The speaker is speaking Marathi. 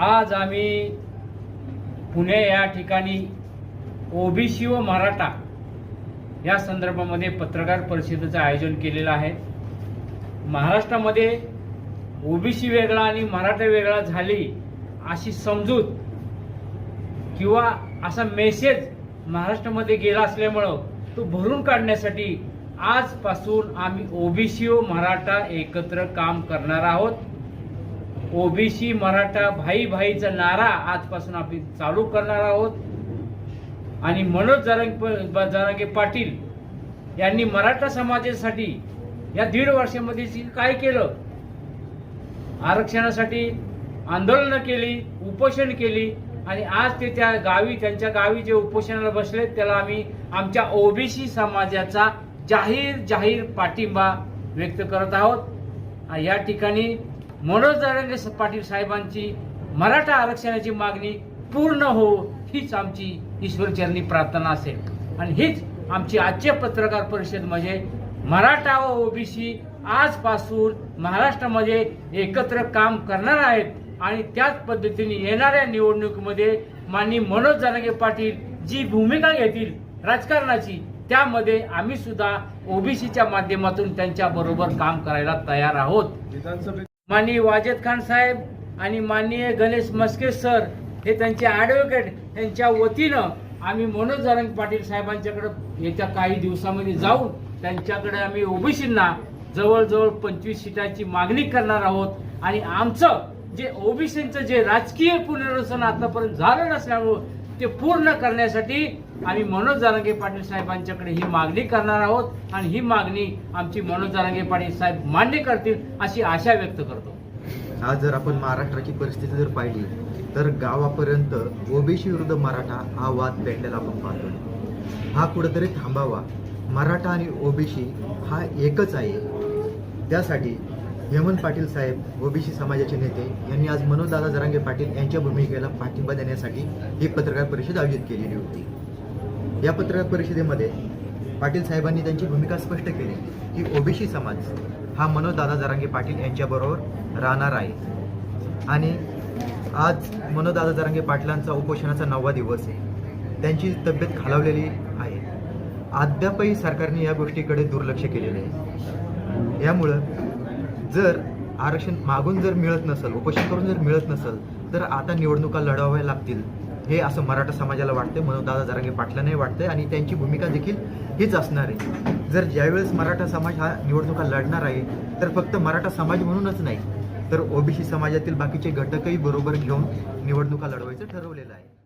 आज आम्ही पुणे या ठिकाणी ओबीसी व मराठा या संदर्भामध्ये पत्रकार परिषदेचं आयोजन केलेलं आहे. महाराष्ट्रामध्ये ओबीसी वेगळा आणि मराठा वेगळा झाली अशी समजूत किंवा असा मेसेज महाराष्ट्रामध्ये गेला असल्यामुळं तो भरून काढण्यासाठी आजपासून आम्ही ओबीसी व मराठा एकत्र काम करणार आहोत. ओबीसी मराठा भाई भाईचा नारा आजपासून आपण चालू करणार आहोत. आणि मनोज जरंग जरांगे पाटील यांनी मराठा समाजासाठी या दीड वर्षामध्ये काय केलं आरक्षणासाठी आंदोलनं केली उपोषण केली आणि आज ते त्या गावी त्यांच्या गावी जे उपोषणाला बसले त्याला आम्ही आमच्या ओबीसी समाजाचा जाहीर जाहीर पाठिंबा व्यक्त करत आहोत. या ठिकाणी मनोज जरांगे पाटील साहेबांची मराठा आरक्षणाची मागणी पूर्ण हो हीच आमची ईश्वरचरणी प्रार्थना असेल. आणि हीच आमची आजच्या पत्रकार परिषद म्हणजे मराठा व ओबीसी आजपासून महाराष्ट्रामध्ये एकत्र काम करणार आहेत आणि त्याच पद्धतीने येणाऱ्या निवडणुकीमध्ये माननीय मनोज जानगे पाटील जी भूमिका घेतील राजकारणाची त्यामध्ये आम्ही सुद्धा ओबीसीच्या माध्यमातून त्यांच्या बरोबर काम करायला तयार आहोत. विधानसभेत माननीय वाजेद खान साहेब आणि माननीय गणेश मस्के सर हे त्यांचे ॲडव्होकेट यांच्या वतीनं आम्ही मनोज जरंग पाटील साहेबांच्याकडं येत्या काही दिवसामध्ये जाऊन त्यांच्याकडे आम्ही ओबीसींना जवळजवळ पंचवीस सीटाची मागणी करणार आहोत. आणि आमचं जे ओबीसींचं जे राजकीय पुनर्वसन आतापर्यंत झालं नसल्यामुळं ते पूर्ण करण्यासाठी आम्ही मनोज जारंगे पाटील साहेबांच्याकडे ही मागणी करणार आहोत. आणि ही मागणी आमची मनोज जारंगे पाटील साहेब मान्य करतील अशी आशा व्यक्त करतो. आज जर आपण महाराष्ट्राची परिस्थिती जर पाहिली तर गावापर्यंत ओबीसी विरुद्ध मराठा हा वाद पेटलेला आपण पाहतो हा कुठेतरी थांबावा. मराठा आणि ओबीसी हा एकच आहे. त्यासाठी हेमंत पाटील साहेब ओबीसी समाजाचे नेते यांनी आज मनोजदादा जरांगे पाटील यांच्या भूमिकेला पाठिंबा देण्यासाठी ही पत्रकार परिषद आयोजित केलेली होती. या पत्रकार परिषदेमध्ये पाटील साहेबांनी त्यांची भूमिका स्पष्ट केली की ओबीसी समाज हा मनोजदादा जरांगे पाटील यांच्याबरोबर राहणार आहे. आणि आज मनोजदादा जरांगे पाटलांचा उपोषणाचा नववा दिवस आहे. त्यांची तब्येत खालावलेली आहे. अद्यापही सरकारने या गोष्टीकडे दुर्लक्ष केलेले आहे. यामुळं जर आरक्षण मागून जर मिळत नसेल उपोषण करून जर मिळत नसेल तर आता निवडणुका लढवाव्या लागतील. हे असं मराठा समाजाला वाटतंय म्हणून दादा जरांगे पाटलांनाही वाटतंय आणि त्यांची भूमिका देखील हीच असणार आहे. जर ज्यावेळेस मराठा समाज हा निवडणुका लढणार आहे तर फक्त मराठा समाज म्हणूनच नाही तर ओबीसी समाजातील बाकीचे घटकही बरोबर घेऊन निवडणुका लढवायचं ठरवलेलं आहे.